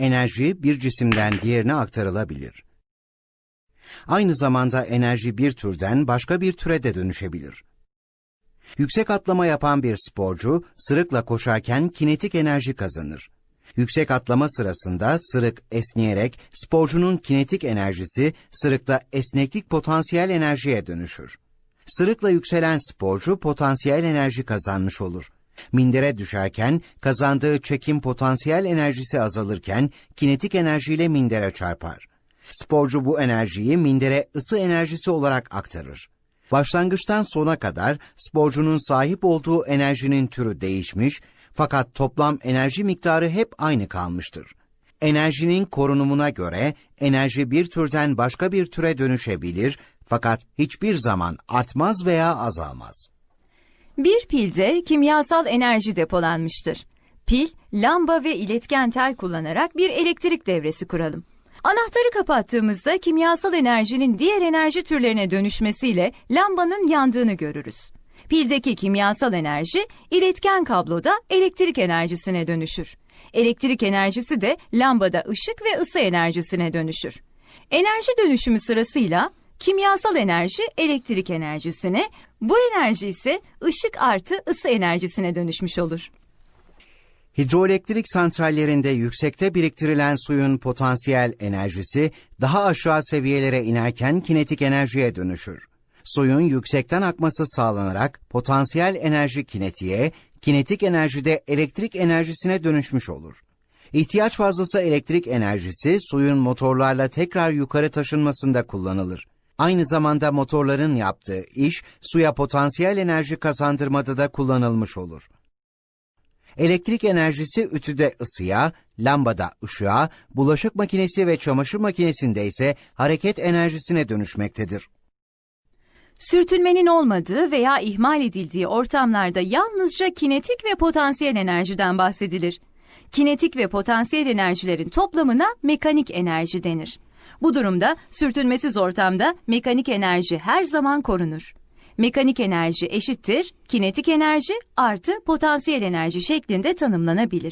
Enerji bir cisimden diğerine aktarılabilir. Aynı zamanda enerji bir türden başka bir türe de dönüşebilir. Yüksek atlama yapan bir sporcu sırıkla koşarken kinetik enerji kazanır. Yüksek atlama sırasında sırık esneyerek sporcunun kinetik enerjisi sırıkta esneklik potansiyel enerjiye dönüşür. Sırıkla yükselen sporcu potansiyel enerji kazanmış olur. Mindere düşerken kazandığı çekim potansiyel enerjisi azalırken kinetik enerjiyle mindere çarpar. Sporcu bu enerjiyi mindere ısı enerjisi olarak aktarır. Başlangıçtan sona kadar sporcunun sahip olduğu enerjinin türü değişmiş fakat toplam enerji miktarı hep aynı kalmıştır. Enerjinin korunumuna göre enerji bir türden başka bir türe dönüşebilir fakat hiçbir zaman artmaz veya azalmaz. Bir pilde kimyasal enerji depolanmıştır. Pil, lamba ve iletken tel kullanarak bir elektrik devresi kuralım. Anahtarı kapattığımızda kimyasal enerjinin diğer enerji türlerine dönüşmesiyle lambanın yandığını görürüz. Pildeki kimyasal enerji iletken kabloda elektrik enerjisine dönüşür. Elektrik enerjisi de lambada ışık ve ısı enerjisine dönüşür. Enerji dönüşümü sırasıyla kimyasal enerji elektrik enerjisine, bu enerji ise ışık artı ısı enerjisine dönüşmüş olur. Hidroelektrik santrallerinde yüksekte biriktirilen suyun potansiyel enerjisi daha aşağı seviyelere inerken kinetik enerjiye dönüşür. Suyun yüksekten akması sağlanarak potansiyel enerji kinetiğe, kinetik enerji de elektrik enerjisine dönüşmüş olur. İhtiyaç fazlası elektrik enerjisi suyun motorlarla tekrar yukarı taşınmasında kullanılır. Aynı zamanda motorların yaptığı iş suya potansiyel enerji kazandırmada da kullanılmış olur. Elektrik enerjisi ütüde ısıya, lambada ışığa, bulaşık makinesi ve çamaşır makinesinde ise hareket enerjisine dönüşmektedir. Sürtünmenin olmadığı veya ihmal edildiği ortamlarda yalnızca kinetik ve potansiyel enerjiden bahsedilir. Kinetik ve potansiyel enerjilerin toplamına mekanik enerji denir. Bu durumda sürtünmesiz ortamda mekanik enerji her zaman korunur. Mekanik enerji eşittir kinetik enerji artı potansiyel enerji şeklinde tanımlanabilir.